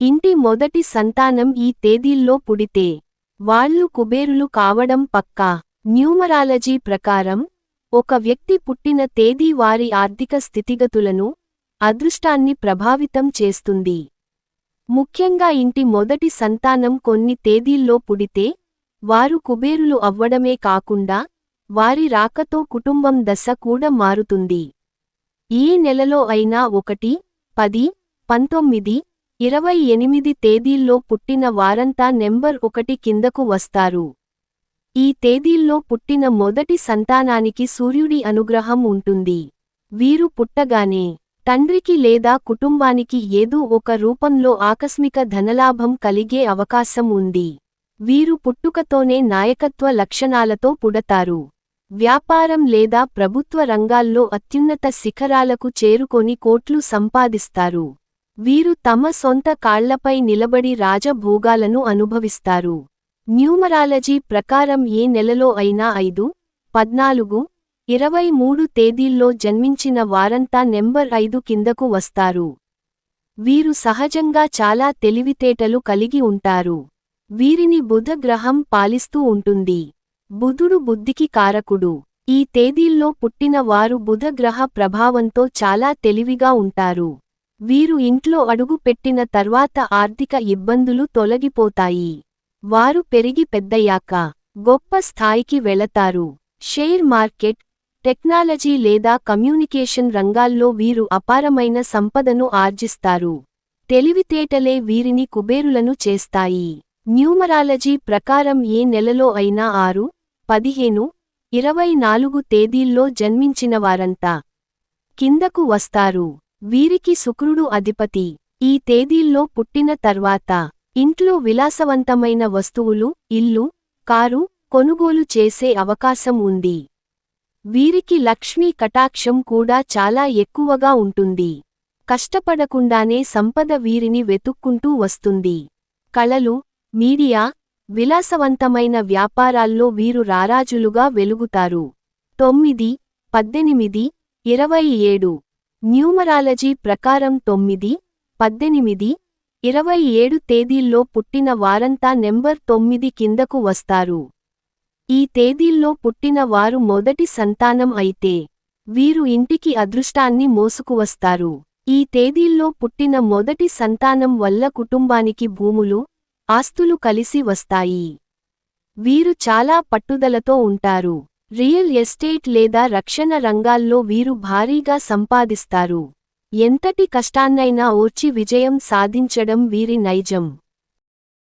ఇంటి మొదటి సంతానం ఈ తేదీల్లో పుడితే వాళ్ళు కుబేరులు కావడం పక్కా. న్యూమరాలజీ ప్రకారం ఒక వ్యక్తి పుట్టిన తేదీ వారి ఆర్థిక స్థితిగతులను అదృష్టాన్ని ప్రభావితం చేస్తుంది. ముఖ్యంగా ఇంటి మొదటి సంతానం కొన్ని తేదీల్లో పుడితే వారు కుబేరులు అవ్వడమే కాకుండా వారి రాకతో కుటుంబం దశ కూడా మారుతుంది. ఈ నెలలో అయినా ఒకటి పది పంతొమ్మిది ఇరవై ఎనిమిది తేదీల్లో పుట్టిన వారంతా నెంబర్ ఒకటి కిందకు వస్తారు. ఈ తేదీల్లో పుట్టిన మొదటి సంతానానికి సూర్యుడి అనుగ్రహం ఉంటుంది. వీరు పుట్టగానే తండ్రికి లేదా కుటుంబానికి ఏదో ఒక రూపంలో ఆకస్మిక ధనలాభం కలిగే అవకాశం ఉంది. వీరు పుట్టుకతోనే నాయకత్వ లక్షణాలతో పుడతారు. వ్యాపారం లేదా ప్రభుత్వ రంగాల్లో అత్యున్నత శిఖరాలకు చేరుకొని కోట్లు సంపాదిస్తారు. వీరు తమ సొంత కాళ్ళపై నిలబడి రాజభోగాలను అనుభవిస్తారు. న్యూమరాలజీ ప్రకారం ఏ నెలలో అయినా ఐదు పద్నాలుగు ఇరవై మూడు తేదీల్లో జన్మించిన వారంతా నెంబర్ ఐదు కిందకు వస్తారు. వీరు సహజంగా చాలా తెలివితేటలు కలిగి ఉంటారు. వీరిని బుధగ్రహం పాలిస్తూ ఉంటుంది. బుధుడు బుద్ధికి కారకుడు. ఈ తేదీల్లో పుట్టిన వారు బుధగ్రహ ప్రభావంతో చాలా తెలివిగా ఉంటారు. వీరు ఇంట్లో అడుగు పెట్టిన తర్వాత ఆర్థిక ఇబ్బందులు తొలగిపోతాయి. వారు పెరిగి పెద్దయ్యాక గొప్ప స్థాయికి వెళతారు. షేర్ మార్కెట్ టెక్నాలజీ లేదా కమ్యూనికేషన్ రంగాల్లో వీరు అపారమైన సంపదను ఆర్జిస్తారు. తెలివితేటలే వీరిని కుబేరులను చేస్తాయి. న్యూమరాలజీ ప్రకారం ఏ నెలలో అయినా ఆరు పదిహేను ఇరవై నాలుగు తేదీల్లో జన్మించినవారంతా కిందకు వస్తారు. వీరికి శుక్రుడు అధిపతి. ఈ తేదీల్లో పుట్టిన తర్వాత ఇంట్లో విలాసవంతమైన వస్తువులు ఇల్లు కారు కొనుగోలు చేసే అవకాశం ఉంది. వీరికి లక్ష్మీ కటాక్షం కూడా చాలా ఎక్కువగా ఉంటుంది. కష్టపడకుండానే సంపద వీరిని వెతుక్కుంటూ వస్తుంది. కళలు మీడియా విలాసవంతమైన వ్యాపారాల్లో వీరు రారాజులుగా వెలుగుతారు. తొమ్మిది పద్దెనిమిది ఇరవై ఏడు. న్యూమరాలజీ ప్రకారం తొమ్మిది పద్దెనిమిది ఇరవై ఏడు తేదీల్లో పుట్టిన వారంతా నెంబర్ తొమ్మిది కిందకు వస్తారు. ఈ తేదీల్లో పుట్టిన వారు మొదటి సంతానం అయితే వీరు ఇంటికి అదృష్టాన్ని మోసుకువస్తారు ఈ తేదీల్లో పుట్టిన మొదటి సంతానం వల్ల కుటుంబానికి భూములు ఆస్తులు కలిసి వస్తాయి. వీరు చాలా పట్టుదలతో ఉంటారు. రియల్ ఎస్టేట్ లేదా రక్షణ రంగాల్లో వీరు భారీగా సంపాదిస్తారు. ఎంతటి కష్టాన్నైనా ఓర్చి విజయం సాధించడం వీరి నైజం.